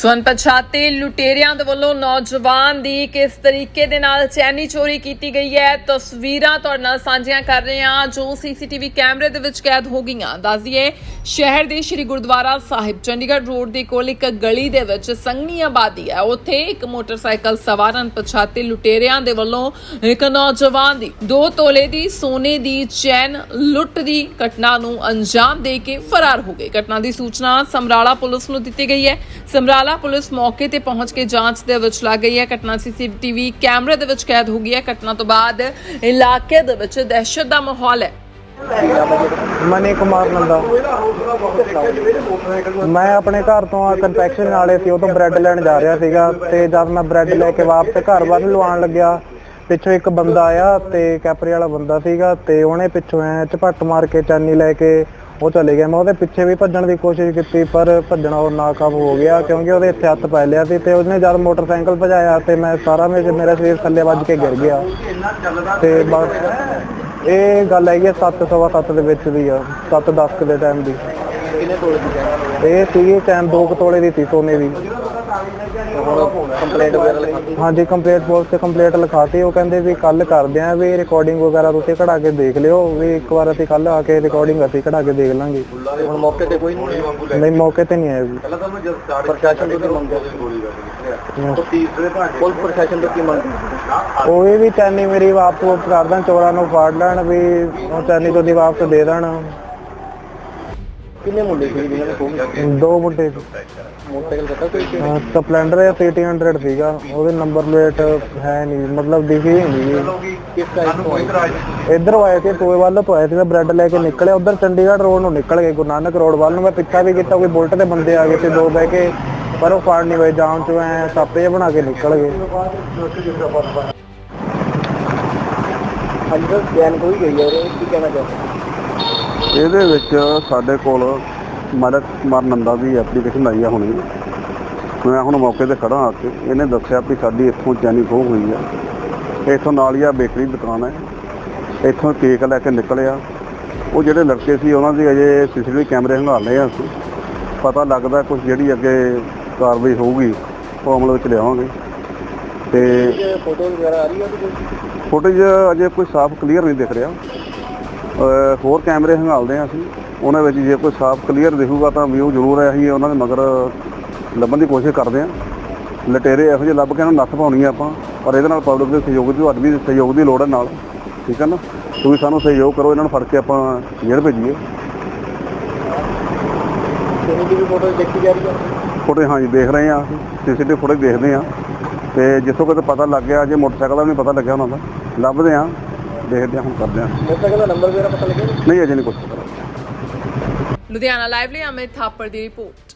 ਸਵਨਪਛਾਤੇ ਲੁਟੇਰਿਆਂ ਦੇ ਵੱਲੋਂ ਨੌਜਵਾਨ ਦੀ ਕਿਸ ਤਰੀਕੇ ਦੇ ਨਾਲ ਚੈਨੀ ਚੋਰੀ ਕੀਤੀ ਗਈ ਹੈ? ਤਸਵੀਰਾਂ ਤੁਹਾਡੇ ਨਾਲ ਸਾਂਝੀਆਂ ਕਰ ਰਹੇ ਹਾਂ, ਜੋ ਸੀਸੀਟੀਵੀ ਕੈਮਰੇ ਦੇ ਵਿੱਚ ਕੈਦ ਹੋ ਗਈਆਂ। ਦੱਸ ਦਈਏ, ਸ਼ਹਿਰ ਦੇ ਸ੍ਰੀ ਗੁਰਦੁਆਰਾ ਸਾਹਿਬ, ਚੰਡੀਗੜ੍ਹ ਰੋਡ ਦੇ ਕੋਲ ਇੱਕ ਗਲੀ ਦੇ ਵਿੱਚ ਸੰਘਣੀ ਆਬਾਦੀ ਹੈ। ਉੱਥੇ ਇੱਕ ਮੋਟਰਸਾਈਕਲ ਸਵਾਰ ਅਣਪਛਾਤੇ ਲੁਟੇਰਿਆਂ ਦੇ ਵੱਲੋਂ ਇੱਕ ਨੌਜਵਾਨ ਦੀ 2 ਤੋਲੇ ਦੀ ਸੋਨੇ ਦੀ ਚੈਨ ਲੁੱਟ ਦੀ ਘਟਨਾ ਨੂੰ ਅੰਜਾਮ ਦੇ ਕੇ ਫਰਾਰ ਹੋ ਗਏ। ਘਟਨਾ ਦੀ ਸੂਚਨਾ ਸਮਰਾਲਾ ਪੁਲਿਸ ਨੂੰ ਦਿੱਤੀ ਗਈ ਹੈ। ਸਮਰਾਲਾ ਪੁਲਿਸ ਮੌਕੇ ਤੇ ਪਹੁੰਚ ਕੇ ਜਾਂਚ ਦੇ ਵਿੱਚ ਲੱਗ ਗਈ ਹੈ। ਘਟਨਾ ਸੀਸੀਟੀਵੀ ਕੈਮਰੇ ਦੇ ਵਿੱਚ ਕੈਦ ਹੋ ਗਈ ਹੈ। ਘਟਨਾ ਤੋਂ ਬਾਅਦ ਇਲਾਕੇ ਦੇ ਵਿੱਚ ਦਹਿਸ਼ਤ ਦਾ ਮਾਹੌਲ ਹੈ। ਮਨੀ ਕੁਮਾਰ ਨੰਦਾ। ਮੈਂ ਆਪਣੇ ਘਰ ਤੋਂ ਆ ਕਨਫੈਕਸ਼ਨ ਵਾਲੇ ਸੀ। ਉਹ ਤੋਂ ਬ੍ਰੈਡ ਲੈਣ ਜਾ ਰਿਹਾ ਸੀਗਾ ਤੇ ਜਦ ਮੈਂ ਬ੍ਰੈਡ ਲੈ ਕੇ ਵਾਪਸ ਘਰ ਵੱਲ ਨੂੰ ਲੱਗਿਆ, ਪਿੱਛੋਂ ਇੱਕ ਬੰਦਾ ਆਇਆ ਤੇ ਕੈਪਰੀ ਵਾਲਾ ਬੰਦਾ ਸੀਗਾ ਤੇ ਉਹਨੇ ਪਿੱਛੋਂ ਐ ਝਪੱਟ ਮਾਰ ਕੇ ਚਾਨੀ ਲੈ ਕੇ ਉਹ ਚਲੇ ਗਿਆ। ਮੈਂ ਉਹਦੇ ਪਿੱਛੇ ਵੀ ਭੱਜਣ ਦੀ ਕੋਸ਼ਿਸ਼ ਕੀਤੀ, ਪਰ ਭੱਜਣਾ ਉਹ ਨਾਕਾਬ ਹੋ ਗਿਆ ਕਿਉਂਕਿ ਉਹਦੇ ਇੱਥੇ ਹੱਥ ਪੈ ਲਿਆ ਸੀ ਤੇ ਉਹਨੇ ਜਦ ਮੋਟਰਸਾਈਕਲ ਭਜਾਇਆ ਤੇ ਮੈਂ ਸਾਰਾ ਮੇਰੇ ਮੇਰਾ ਸਰੀਰ ਥੱਲੇ ਵੱਜ ਕੇ ਗਿਰ ਗਿਆ। ਤੇ ਬਸ ਇਹ ਗੱਲ ਹੈਗੀ ਆ ਸੱਤ ਸਵਾ ਸੱਤ ਦੇ ਵਿੱਚ ਦੀ ਆ 7:10 ਦੇ ਟਾਈਮ ਦੀ। ਇਹ ਸੀਗੀ ਟਾਈਮ 2 ਤੋਲੇ ਦੀ ਸੀ ਸੋਨੇ ਦੀ। ਕੰਪਲੇਂਟ ਵਗੈਰਾ ਲਿਖਾਤੀ ਹਾਂਜੀ ਕੰਪਲੀਟ ਪੁਲਿਸ ਤੇ ਕੰਪਲੀਟ ਲਿਖਾਤੀ। ਉਹ ਕਹਿੰਦੇ ਵੀ ਕੱਲ ਕਰਦੇ ਆ ਵੀ ਰਿਕਾਰਡਿੰਗ ਵਗੈਰਾ ਤੁਸੀਂ ਕਢਾ ਕੇ ਦੇਖ ਲਿਓ। ਵੀ ਇੱਕ ਵਾਰ ਅਸੀਂ ਕੱਲ ਆ ਕੇ ਰਿਕਾਰਡਿੰਗ ਅਸੀਂ ਕਢਾ ਕੇ ਦੇਖ ਲਾਂਗੇ। ਹੁਣ ਮੌਕੇ ਤੇ ਕੋਈ ਨਹੀਂ ਨਹੀਂ ਮੌਕੇ ਤੇ ਨਹੀਂ ਆਏ ਜੀ। ਪ੍ਰਸ਼ਾਸਨ ਤੋਂ ਕੀ ਮੰਗ ਪੁਲਿਸ ਪ੍ਰਸ਼ਾਸਨ ਤੋਂ ਕੀ ਮੰਗ ਕੋਈ ਵੀ ਚੈਨੀ ਮੇਰੀ ਵਾਪਸ ਕਰ ਦੇਣ ਚੋਰਾਂ ਨੂੰ ਫੜ ਲੈਣ ਵੀ ਉਹ ਚੈਨੀ ਤੋਂ ਦੀ ਵਾਪਸ ਦੇ ਦੇਣ। ਕਿੰਨੇ ਮੁੰਡੇ ਸੀ। ਦੋ ਮੁੰਡੇ ਸੀ। ਮੋਟਰਸਾਈਕਲ ਕੋਈ ਸਪਲੈਂਡਰ ਜਾਂ ਸੀਟੀ 100 ਸੀਗਾ। ਉਹਦੇ ਨੰਬਰ ਪਲੇਟ ਹੈ ਨਹੀਂ ਮਤਲਬ ਦਿਖੀ ਹੀ ਨਹੀਂ ਕਿਸ ਟਾਈਪ ਤੋਂ ਇੱਧਰ ਆਏ ਸੀ ਟੋਏ ਵੱਲ ਤੋਂ ਆਏ ਸੀ ਬ੍ਰੈਡ ਲੈ ਕੇ ਨਿਕਲੇ ਉਧਰ ਚੰਡੀਗੜ੍ਹ ਰੋਡ ਨੂੰ ਨਿਕਲ ਗਏ ਗੁਰੂ ਨਾਨਕ ਰੋਡ ਵੱਲ ਨੂੰ। ਮੈਂ ਪਿੱਛਾ ਵੀ ਕੀਤਾ ਕੋਈ ਬੁਲਟ ਦੇ ਬੰਦੇ ਆ ਗਏ ਸੀ ਦੋ ਬਹਿ ਕੇ। ਪਰ ਉਹ ਫੜ ਨਹੀਂ ਹੋਏ ਜਾਮ ਚ ਐ ਸਾਪੇ ਬਣਾ ਕੇ ਨਿਕਲ ਗਏ। ਹਾਂਜੀ ਸਰ ਕੋਈ ਗਈ ਹੈ ਕੀ ਕਹਿਣਾ ਚਾਹੁੰਦੇ ਇਹਦੇ ਵਿੱਚ ਸਾਡੇ ਕੋਲ ਮਦਦ ਕੁਮਾਰ ਨੰਦਾ ਦੀ ਐਪਲੀਕੇਸ਼ਨ ਆਈ ਆ ਹੁਣੀ ਮੈਂ ਹੁਣ ਮੌਕੇ ਤੇ ਖੜਾ ਆ ਕੇ ਇਹਨੇ ਦੱਸਿਆ ਵੀ ਸਾਡੀ ਇੱਥੋਂ ਚੈਨੀ ਖੋਹ ਹੋਈ ਆ। ਇੱਥੋਂ ਨਾਲ ਹੀ ਆ ਬੇਕਰੀ ਦੁਕਾਨ ਹੈ। ਇੱਥੋਂ ਕੇਕ ਲੈ ਕੇ ਨਿਕਲਿਆ। ਉਹ ਜਿਹੜੇ ਲੜਕੇ ਸੀ ਉਹਨਾਂ ਦੀ ਅਜੇ ਸੀਸੀਟੀਵੀ ਕੈਮਰੇ ਹੰਗਾਲੇ ਆ ਅਸੀਂ। ਪਤਾ ਲੱਗਦਾ ਕੁਝ ਜਿਹੜੀ ਅੱਗੇ ਕਾਰਵਾਈ ਹੋਊਗੀ ਉਹ ਅਮਲ ਵਿੱਚ ਲਿਆਵਾਂਗੇ। ਤੇ ਫੋਟੋ ਵਗੈਰਾ ਆ ਰਹੀ ਹੈ? ਫੁਟੇਜ ਅਜੇ ਕੋਈ ਸਾਫ਼ ਕਲੀਅਰ ਨਹੀਂ ਦਿਖ ਰਿਹਾ। ਹੋਰ ਕੈਮਰੇ ਹੰਗਾਲਦੇ ਆ ਅਸੀਂ। ਉਹਨਾਂ ਵਿੱਚ ਜੇ ਕੋਈ ਸਾਫ਼ ਕਲੀਅਰ ਦਿਖੂਗਾ ਤਾਂ ਵਿਊ ਜ਼ਰੂਰ ਹੈ ਅਸੀਂ ਉਹਨਾਂ ਦੇ ਮਗਰ ਲੱਭਣ ਦੀ ਕੋਸ਼ਿਸ਼ ਕਰਦੇ ਆ ਲਟੇਰੇ ਇਹੋ ਜਿਹੇ ਲੱਭ ਕੇ ਇਹਨਾਂ ਨੂੰ ਨੱਥ ਪਾਉਣੀ ਆ ਆਪਾਂ ਪਰ ਇਹਦੇ ਨਾਲ ਪਬਲਿਕ ਦੇ ਸਹਿਯੋਗ ਦੀ ਤੁਹਾਡੀ ਵੀ ਸਹਿਯੋਗ ਦੀ ਲੋੜ ਹੈ ਨਾਲ। ਠੀਕ ਹੈ ਨਾ? ਤੁਸੀਂ ਸਾਨੂੰ ਸਹਿਯੋਗ ਕਰੋ ਇਹਨਾਂ ਨੂੰ ਫੜ ਕੇ ਆਪਾਂ ਜੇਲ੍ਹ ਭੇਜੀਏ। ਦੀ ਫੋਟੋ ਦੇਖੀ ਜਾ ਰਹੀ ਹੈ ਫੁਟੇਜ ਹਾਂਜੀ ਦੇਖ ਰਹੇ ਆ ਸੀਸੀਟੀਵੀ ਫੁਟੇਜ ਦੇਖਦੇ ਆ ਤੇ ਜਿੱਥੋਂ ਕਿਤੇ ਪਤਾ ਲੱਗ ਗਿਆ ਜੇ ਮੋਟਰਸਾਈਕਲ ਦਾ ਵੀ ਨਹੀਂ ਪਤਾ ਲੱਗਿਆ ਉਹਨਾਂ ਦਾ ਲੱਭਦੇ ਆ ਦੇਖਦੇ ਆ ਹੁਣ ਕਰਦੇ ਆ ਮੋਟਰਸਾਈਕਲ ਦਾ ਨੰਬਰ ਵਗੈਰਾ ਪਤਾ ਲੱਗਿਆ ਨਹੀਂ ਅਜੇ ਨਹੀਂ ਕੁਛ ਪਤਾ ਲੁਧਿਆਣਾ ਲਾਈਵ ਲਈ ਅਮਿਤ ਥਾਪੜ ਦੀ ਰਿਪੋਰਟ।